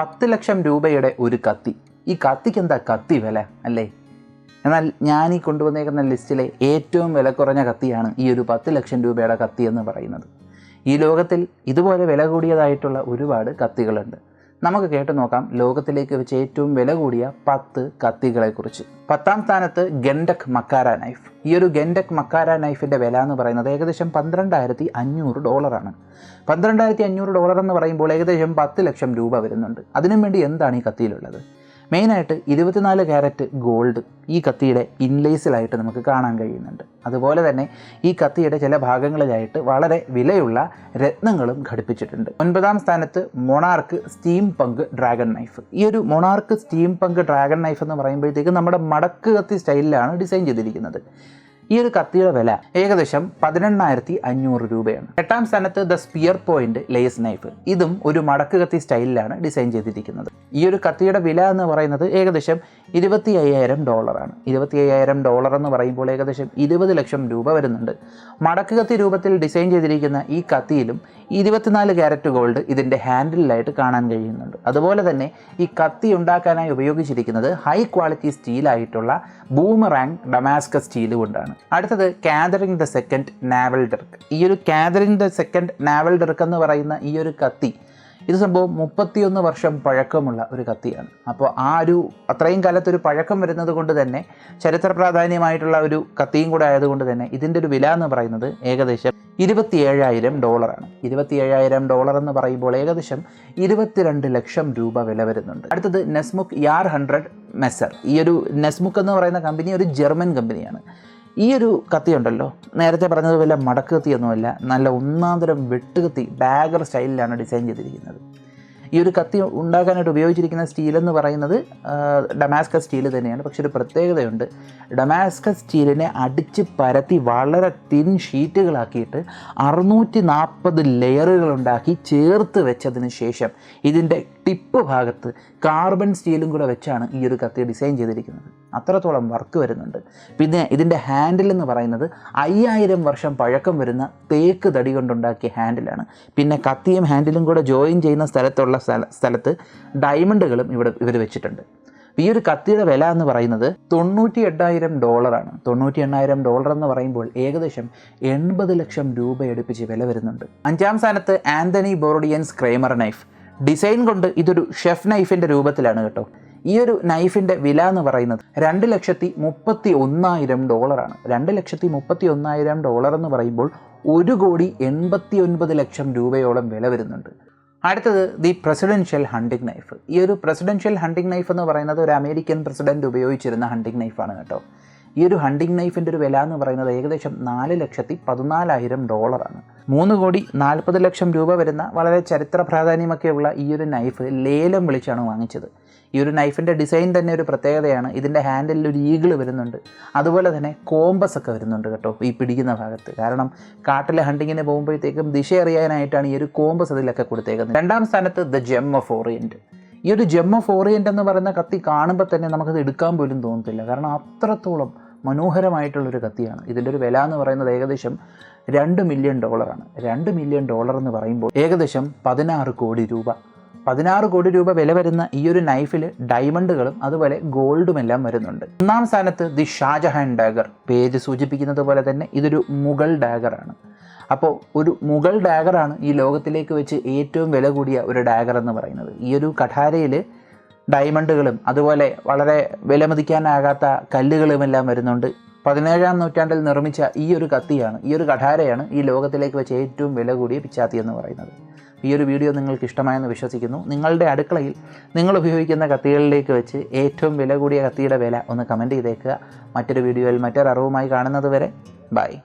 പത്ത് ലക്ഷം രൂപയുടെ ഒരു കത്തി. ഈ കത്തിക്ക് എന്താ കത്തി വില അല്ലേ? എന്നാൽ ഞാൻ ഈ കൊണ്ടുവന്നേക്കുന്ന ലിസ്റ്റിലെ ഏറ്റവും വില കുറഞ്ഞ കത്തിയാണ് ഈ ഒരു പത്ത് ലക്ഷം രൂപയുടെ കത്തി എന്ന് പറയുന്നത്. ഈ ലോകത്തിൽ ഇതുപോലെ വില കൂടിയതായിട്ടുള്ള ഒരുപാട് കത്തികളുണ്ട്. നമുക്ക് കേട്ടു നോക്കാം ലോകത്തിലേക്ക് വെച്ച് ഏറ്റവും വില കൂടിയ പത്ത് കത്തികളെക്കുറിച്ച്. പത്താം സ്ഥാനത്ത് ഗെൻഡക് മക്കാര നൈഫ്. ഈ ഒരു ഗെൻഡക് മക്കാര നൈഫിന്റെ വില എന്ന് പറയുന്നത് ഏകദേശം പന്ത്രണ്ടായിരത്തി അഞ്ഞൂറ് ഡോളറാണ്. പന്ത്രണ്ടായിരത്തി അഞ്ഞൂറ് ഡോളർ എന്ന് പറയുമ്പോൾ ഏകദേശം പത്ത് ലക്ഷം രൂപ വരുന്നുണ്ട്. അതിനും വേണ്ടി എന്താണ് ഈ കത്തിയിലുള്ളത്? മെയിനായിട്ട് ഇരുപത്തിനാല് ക്യാരറ്റ് ഗോൾഡ് ഈ കത്തിയുടെ ഇൻലേസിലായിട്ട് നമുക്ക് കാണാൻ കഴിയുന്നുണ്ട്. അതുപോലെ തന്നെ ഈ കത്തിയുടെ ചില ഭാഗങ്ങളിലായിട്ട് വളരെ വിലയുള്ള രത്നങ്ങളും ഘടിപ്പിച്ചിട്ടുണ്ട്. ഒൻപതാം സ്ഥാനത്ത് monarch steam punk dragon knife ഈ ഒരു monarch steam punk dragon knife എന്ന് പറയുമ്പോഴത്തേക്ക് നമ്മുടെ മടക്ക് കത്തി സ്റ്റൈലിലാണ് ഡിസൈൻ ചെയ്തിരിക്കുന്നത്. ഈ ഒരു കത്തിയുടെ വില ഏകദേശം പതിനെണ്ണായിരത്തി അഞ്ഞൂറ് രൂപയാണ്. എട്ടാം സ്ഥാനത്ത് the spear point lace knife. ഇതും ഒരു മടക്ക് കത്തി സ്റ്റൈലിലാണ് ഡിസൈൻ ചെയ്തിരിക്കുന്നത്. ഈ ഒരു കത്തിയുടെ വില എന്ന് പറയുന്നത് ഏകദേശം ഇരുപത്തി അയ്യായിരം ഡോളറാണ്. ഇരുപത്തി അയ്യായിരം ഡോളർ എന്ന് പറയുമ്പോൾ ഏകദേശം ഇരുപത് ലക്ഷം രൂപ വരുന്നുണ്ട്. മടക്ക് കത്തി രൂപത്തിൽ ഡിസൈൻ ചെയ്തിരിക്കുന്ന ഈ കത്തിയിലും ഇരുപത്തിനാല് ക്യാരറ്റ് ഗോൾഡ് ഇതിന്റെ ഹാൻഡിലായിട്ട് കാണാൻ കഴിയുന്നുണ്ട്. അതുപോലെ തന്നെ ഈ കത്തി ഉണ്ടാക്കാനായി ഉപയോഗിച്ചിരിക്കുന്നത് ഹൈ ക്വാളിറ്റി സ്റ്റീലായിട്ടുള്ള ബൂമറാങ് ഡമാസ്ക സ്റ്റീൽ കൊണ്ടാണ്. അടുത്തത് കാതറിങ് ദ സെക്കൻഡ് നാവൽ ഡെർക്ക് ഈ ഒരു കാതറിങ് ദ സെക്കൻഡ് നാവൽ ഡെർക്ക് എന്ന് പറയുന്ന ഈ ഒരു കത്തി ഇത് സംഭവം മുപ്പത്തിയൊന്ന് വർഷം പഴക്കമുള്ള ഒരു കത്തിയാണ്. അപ്പോൾ ആ ഒരു അത്രയും കാലത്തൊരു പഴക്കം വരുന്നത് കൊണ്ട് തന്നെ ചരിത്ര പ്രാധാന്യമായിട്ടുള്ള ഒരു കത്തിയും കൂടെ ആയതുകൊണ്ട് തന്നെ ഇതിന്റെ ഒരു വില എന്ന് പറയുന്നത് ഏകദേശം ഇരുപത്തിയേഴായിരം ഡോളറാണ് ഇരുപത്തിയേഴായിരം ഡോളർ എന്ന് പറയുമ്പോൾ ഏകദേശം ഇരുപത്തിരണ്ട് ലക്ഷം രൂപ വില വരുന്നുണ്ട്. അടുത്തത് നെസ്മുക്ക് യാർ ഹൺഡ്രഡ് മെസർ ഈ ഒരു നെസ്മുക്ക് എന്ന് പറയുന്ന കമ്പനി ഒരു ജർമ്മൻ കമ്പനിയാണ് ഈ ഒരു കത്തിയുണ്ടല്ലോ. നേരത്തെ പറഞ്ഞതുപോലെ മടക്ക് കത്തിയൊന്നുമല്ല നല്ല ഒന്നാന്തരം വെട്ടുകത്തി ഡാഗർ സ്റ്റൈലിലാണ് ഡിസൈൻ ചെയ്തിരിക്കുന്നത്. ഈ ഒരു കത്തി ഉണ്ടാക്കാനായിട്ട് ഉപയോഗിച്ചിരിക്കുന്ന സ്റ്റീൽ എന്ന് പറയുന്നത് ഡമാസ്കസ് സ്റ്റീൽ തന്നെയാണ്. പക്ഷെ ഒരു പ്രത്യേകതയുണ്ട് ഡമാസ്കസ് സ്റ്റീലിനെ അടിച്ച് പരത്തി വളരെ തിൻ ഷീറ്റുകളാക്കിയിട്ട് അറുന്നൂറ്റി നാൽപ്പത് ലെയറുകൾ ഉണ്ടാക്കി ചേർത്ത് വെച്ചതിന് ശേഷം ഇതിന്റെ ടിപ്പ് ഭാഗത്ത് കാർബൺ സ്റ്റീലും കൂടെ വെച്ചാണ് ഈ ഒരു കത്തി ഡിസൈൻ ചെയ്തിരിക്കുന്നത്. അത്രത്തോളം വർക്ക് വരുന്നുണ്ട്. പിന്നെ ഇതിന്റെ ഹാൻഡിൽ എന്ന് പറയുന്നത് അയ്യായിരം വർഷം പഴക്കം വരുന്ന തേക്ക് തടി കൊണ്ടുണ്ടാക്കിയ ഹാൻഡിലാണ്. പിന്നെ കത്തിയും ഹാൻഡിലും കൂടെ ജോയിൻ ചെയ്യുന്ന സ്ഥലത്തുള്ള സ്ഥല സ്ഥലത്ത് ഡയമണ്ടുകളും ഇവിടെ ഇവർ വെച്ചിട്ടുണ്ട്. ഈ ഒരു കത്തിയുടെ വില എന്ന് പറയുന്നത് തൊണ്ണൂറ്റി എട്ടായിരം ഡോളറാണ് തൊണ്ണൂറ്റി എണ്ണായിരം ഡോളർ എന്ന് പറയുമ്പോൾ ഏകദേശം എൺപത് ലക്ഷം രൂപ എടുപ്പിച്ച് വില വരുന്നുണ്ട്. അഞ്ചാം സ്ഥാനത്ത് Anthony Bourdain's Kramer knife. Design കൊണ്ട് ഇതൊരു ഷെഫ് നൈഫിന്റെ രൂപത്തിലാണ് കേട്ടോ. ഈ ഒരു നൈഫിന്റെ വില എന്ന് പറയുന്നത് രണ്ട് ലക്ഷത്തി മുപ്പത്തി ഒന്നായിരം ഡോളറാണ്. രണ്ട് ലക്ഷത്തി മുപ്പത്തി ഒന്നായിരം ഡോളർ എന്ന് പറയുമ്പോൾ ഒരു കോടി എൺപത്തി ഒൻപത് ലക്ഷം രൂപയോളം വില വരുന്നുണ്ട്. അടുത്തത് ദി പ്രസിഡൻഷ്യൽ ഹണ്ടിങ് നൈഫ്. ഈ ഒരു പ്രസിഡൻഷ്യൽ ഹണ്ടിങ് നൈഫ് എന്ന് പറയുന്നത് ഒരു അമേരിക്കൻ പ്രസിഡന്റ് ഉപയോഗിച്ചിരുന്ന ഹണ്ടിങ് നൈഫാണ് കേട്ടോ. ഈ ഒരു ഹണ്ടിങ് നൈഫിന്റെ ഒരു വില എന്ന് പറയുന്നത് ഏകദേശം നാല് ലക്ഷത്തി പതിനാലായിരം ഡോളറാണ്. മൂന്ന് കോടി നാൽപ്പത് ലക്ഷം രൂപ വരുന്ന വളരെ ചരിത്ര പ്രാധാന്യമൊക്കെയുള്ള ഈ ഒരു നൈഫ് ലേലം വിളിച്ചാണ് വാങ്ങിച്ചത്. ഈ ഒരു നൈഫിന്റെ ഡിസൈൻ തന്നെ ഒരു പ്രത്യേകതയാണ്. ഇതിന്റെ ഹാൻഡിലിൽ ഒരു ഈഗിൾ വരുന്നുണ്ട്. അതുപോലെ തന്നെ കോമ്പസ് ഒക്കെ വരുന്നുണ്ട് കേട്ടോ ഈ പിടിക്കുന്ന ഭാഗത്ത്. കാരണം കാട്ടിൽ ഹണ്ടിങ്ങിന് പോകുമ്പോഴത്തേക്കും ദിശ അറിയാനായിട്ടാണ് ഈ ഒരു കോമ്പസ് അതിലൊക്കെ കൊടുത്തേക്കുന്നത്. രണ്ടാം സ്ഥാനത്ത് ദ ജെം ഓഫ് ഓറിയന്റ് ഈ ഒരു ജെം ഓഫ് ഓറിയന്റ് എന്ന് പറയുന്ന കത്തി കാണുമ്പോൾ തന്നെ നമുക്കത് എടുക്കാൻ പോലും തോന്നത്തില്ല. കാരണം അത്രത്തോളം മനോഹരമായിട്ടുള്ളൊരു കത്തിയാണ്. ഇതിന്റെ ഒരു വില എന്ന് പറയുന്നത് ഏകദേശം രണ്ട് മില്യൺ ഡോളറാണ് രണ്ട് മില്യൺ ഡോളർ എന്ന് പറയുമ്പോൾ ഏകദേശം പതിനാറ് കോടി രൂപ. പതിനാറ് കോടി രൂപ വില വരുന്ന ഈ ഒരു നൈഫിൽ ഡയമണ്ടുകളും അതുപോലെ ഗോൾഡും എല്ലാം വരുന്നുണ്ട്. ഒന്നാം സ്ഥാനത്ത് ദി ഷാജഹാൻ ഡാഗർ. പേജ് സൂചിപ്പിക്കുന്നത് പോലെ തന്നെ ഇതൊരു മുഗൾ ഡാഗറാണ് അപ്പോൾ ഒരു മുഗൾ ഡാഗറാണ് ഈ ലോകത്തിലേക്ക് വെച്ച് ഏറ്റവും വില കൂടിയ ഒരു ഡാഗർ എന്ന് പറയുന്നത്. ഈ ഒരു കഠാരയിൽ ഡയമണ്ടുകളും അതുപോലെ വളരെ വിലമതിക്കാനാകാത്ത കല്ലുകളുമെല്ലാം വരുന്നുണ്ട്. പതിനേഴാം നൂറ്റാണ്ടിൽ നിർമ്മിച്ച ഈ ഒരു കത്തിയാണ് ഈ ഒരു കഠാരയാണ് ഈ ലോകത്തിലേക്ക് വെച്ച് ഏറ്റവും വില കൂടിയ പിച്ചാത്തി എന്ന് പറയുന്നത്. ഈ ഒരു വീഡിയോ നിങ്ങൾക്ക് ഇഷ്ടമായെന്ന് വിശ്വസിക്കുന്നു. നിങ്ങളുടെ അടുക്കളയിൽ നിങ്ങൾ ഉപയോഗിക്കുന്ന കത്തികളിലേക്ക് വെച്ച് ഏറ്റവും വില കൂടിയ കത്തിയുടെ വില ഒന്ന് കമന്റ് ചെയ്തേക്കുക. മറ്റൊരു വീഡിയോയിൽ മറ്റൊരു അറിവുമായി കാണുന്നത് വരെ ബൈ.